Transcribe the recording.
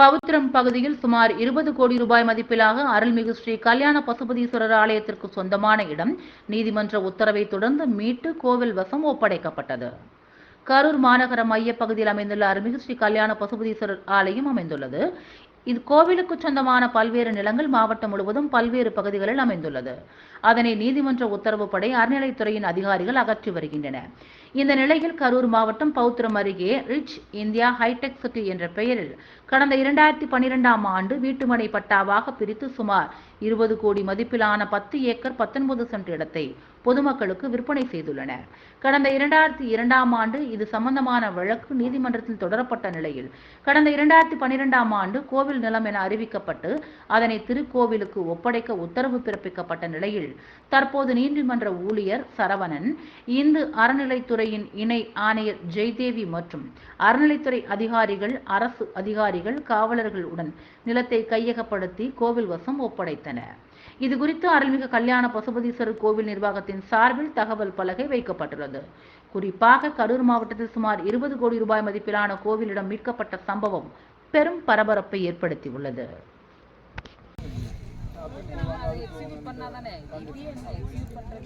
பவித்ரம் பகுதியில் சுமார் இருபது கோடி ரூபாய் மதிப்பிலாக அருள்மிகு ஸ்ரீ கல்யாண பசுபதீஸ்வரர் ஆலயத்திற்கு சொந்தமான இடம். நீதிமன்ற உத்தரவை தொடர்ந்து மீட்டு கோவில் வசம் ஒப்படைக்கப்பட்டது. கரூர் மாநகர மைய பகுதியில் அமைந்துள்ள அருள்மிகு ஸ்ரீ கல்யாண பசுபதீஸ்வரர் ஆலயம் அமைந்துள்ளது. இது கோவிலுக்கு சொந்தமான பல்வேறு நிலங்கள் மாவட்டம் முழுவதும் பல்வேறு பகுதிகளில் அமைந்துள்ளது. அதனை நீதிமன்ற உத்தரவுப்படி அறநிலைத்துறையின் அதிகாரிகள் அகற்றி வருகின்றனர். இந்த நிலையில் கரூர் மாவட்டம் பௌத்திரம் அருகே ரிச் இந்தியா ஹைடெக் சிட்டி என்ற பெயரில் கடந்த இரண்டாயிரத்தி பன்னிரெண்டாம் ஆண்டு வீட்டுமனை பட்டாவாக பிரித்து சுமார் இருபது கோடி மதிப்பிலான பத்து ஏக்கர் பத்தொன்பது சென்ட் இடத்தை பொதுமக்களுக்கு விற்பனை செய்துள்ளனர். கடந்த இரண்டாயிரத்தி இரண்டாம் ஆண்டு இது சம்பந்தமான வழக்கு நீதிமன்றத்தில் தொடரப்பட்ட நிலையில் கடந்த இரண்டாயிரத்தி பன்னிரெண்டாம் ஆண்டு கோவில் நிலம் என அறிவிக்கப்பட்டு அதனை திருக்கோவிலுக்கு ஒப்படைக்க உத்தரவு பிறப்பிக்கப்பட்ட நிலையில் தற்போது நீதிமன்ற ஊழியர் சரவணன் இந்து அறநிலைத்துறையின் இணை ஆணையர் ஜெய்தேவி மற்றும் அறநிலைத்துறை அதிகாரிகள் அரசு அதிகாரிகள் காவலர்கள் உடன் நிலத்தை கையகப்படுத்தி கோவில் வசம் ஒப்படைத்தனர். இது குறித்து அருள்மிகு கல்யாண பசுபதீஸ்வரர் கோவில் நிர்வாகத்தின் சார்பில் தகவல் பலகை வைக்கப்பட்டுள்ளது. குறிப்பாக கரூர் மாவட்டத்தில் சுமார் இருபது கோடி ரூபாய் மதிப்பிலான கோவிலிடம் மீட்கப்பட்ட சம்பவம் பெரும் பரபரப்பை ஏற்படுத்தியுள்ளது. பண்ணாதானே? இப்படியே என்ன எக்ஸிக்யூட் பண்றது?